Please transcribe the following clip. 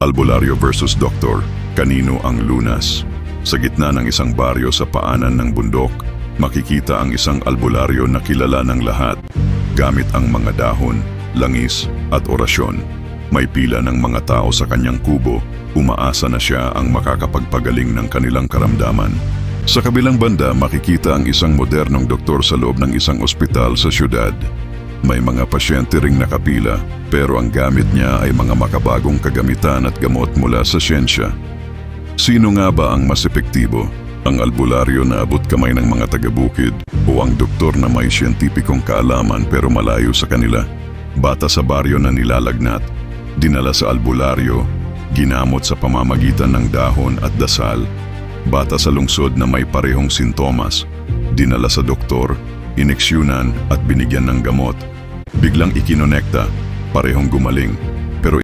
Albularyo versus Doktor, kanino ang lunas? Sa gitna ng isang baryo sa paanan ng bundok, makikita ang isang albularyo na kilala ng lahat. Gamit ang mga dahon, langis at orasyon. May pila ng mga tao sa kanyang kubo, umaasa na siya ang makakapagpagaling ng kanilang karamdaman. Sa kabilang banda, makikita ang isang modernong doktor sa loob ng isang ospital sa syudad. May mga pasyente ring nakapila, pero ang gamit niya ay mga makabagong kagamitan at gamot mula sa siyensya. Sino nga ba ang mas epektibo? Ang albularyo na abot kamay ng mga taga-bukid o ang doktor na may siyentipikong kaalaman pero malayo sa kanila? Bata sa baryo na nilalagnat, dinala sa albularyo, ginamot sa pamamagitan ng dahon at dasal. Bata sa lungsod na may parehong sintomas, dinala sa doktor, ineksyonan at binigyan ng gamot. Biglang ikinonekta, parehong gumaling.